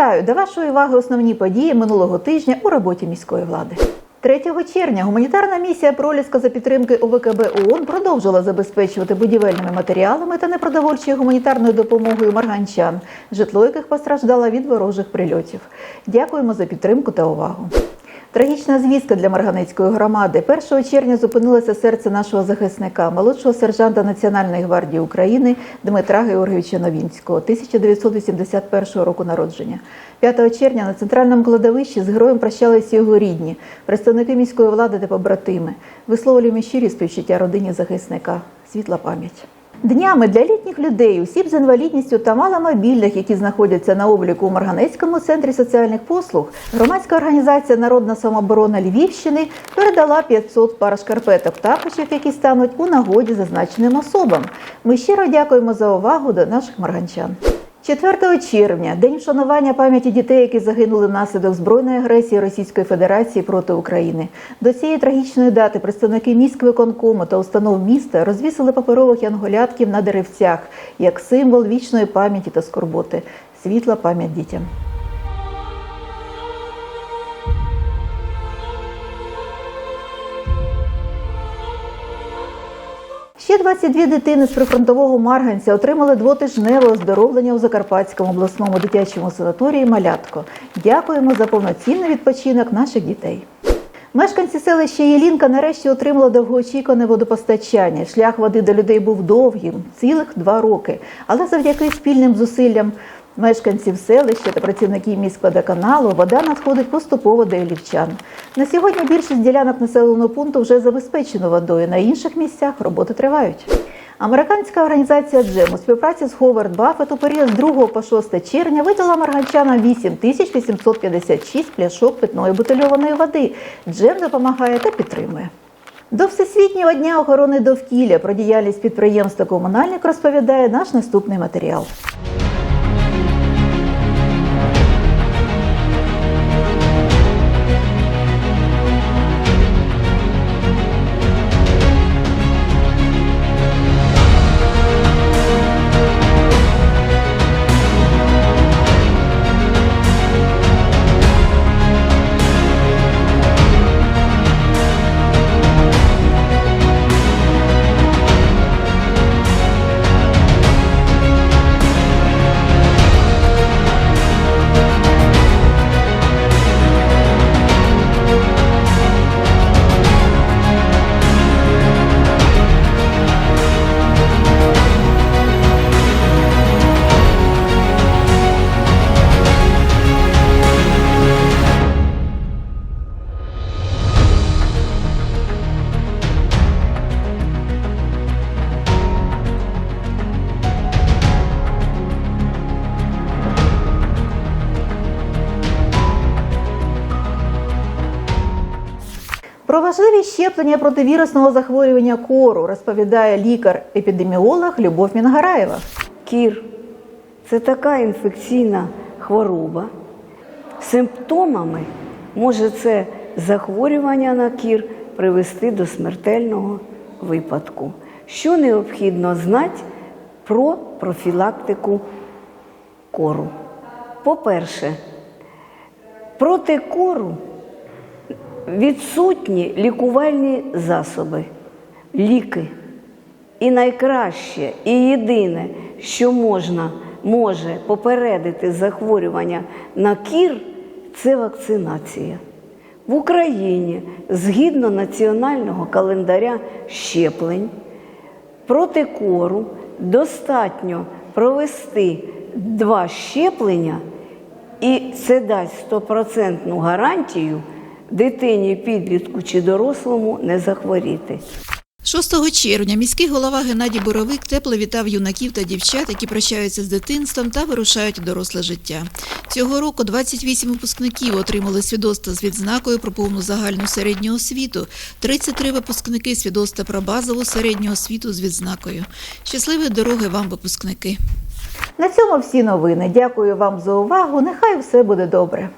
Вітаю до вашої уваги основні події минулого тижня у роботі міської влади. 3 червня гуманітарна місія Проліска за підтримки ОВКБ ООН продовжила забезпечувати будівельними матеріалами та непродовольчою гуманітарною допомогою марганчан, житло яких постраждало від ворожих прильотів. Дякуємо за підтримку та увагу. Трагічна звістка для Марганецької громади. 1 червня зупинилося серце нашого захисника, молодшого сержанта Національної гвардії України Дмитра Георгійовича Новінського, 1981 року народження. 5 червня на центральному кладовищі з героєм прощалися його рідні, представники міської влади та побратими. Висловлюємо щирі співчуття родині захисника. Світла пам'ять. Днями для літніх людей, осіб з інвалідністю та маломобільних, які знаходяться на обліку у Марганецькому центрі соціальних послуг, громадська організація Народна самооборона Львівщини передала 500 пар шкарпеток також які стануть у нагоді зазначеним особам. Ми щиро дякуємо за увагу до наших марганчан. 4 червня день вшанування пам'яті дітей, які загинули внаслідок збройної агресії Російської Федерації проти України. До цієї трагічної дати представники міськвиконкому та установ міста розвісили паперових янголятків на деревцях як символ вічної пам'яті та скорботи. Світла пам'ять дітям. Ще 22 дитини з прифронтового Марганця отримали двотижневе оздоровлення у Закарпатському обласному дитячому санаторії Малятко. Дякуємо за повноцінний відпочинок наших дітей. Мешканці селища Єлінка нарешті отримали довгоочікуване водопостачання. Шлях води до людей був довгим, цілих два роки. Але завдяки спільним зусиллям мешканців селища та працівників міськводоканалу вода надходить поступово до елівчан. На сьогодні більшість ділянок населеного пункту вже забезпечено водою. На інших місцях роботи тривають. Американська організація Джем у співпраці з Ховард Баффет у період з 2 по 6 червня видала марганчанам 8856 пляшок питної бутильованої води. Джем допомагає та підтримує. До Всесвітнього дня охорони довкілля про діяльність підприємства комунальник розповідає наш наступний матеріал. Про важливість щеплення проти вірусного захворювання кору розповідає лікар-епідеміолог Любов Мінгараєва. Кір це така інфекційна хвороба. Симптомами може це захворювання на кір привести до смертельного випадку. Що необхідно знати про профілактику кору? По-перше, проти кору відсутні лікувальні засоби, ліки. І найкраще, і єдине, що можна, може попередити захворювання на кір, це вакцинація. В Україні згідно національного календаря щеплень проти кору достатньо провести два щеплення, і це дасть стопроцентну гарантію дитині, підлітку чи дорослому не захворіти. 6 червня міський голова Геннадій Боровик тепло вітав юнаків та дівчат, які прощаються з дитинством та вирушають у доросле життя. Цього року 28 випускників отримали свідоцтво з відзнакою про повну загальну середню освіту, 33 випускники свідоцтва про базову середню освіту з відзнакою. Щасливої дороги вам, випускники! На цьому всі новини. Дякую вам за увагу. Нехай все буде добре.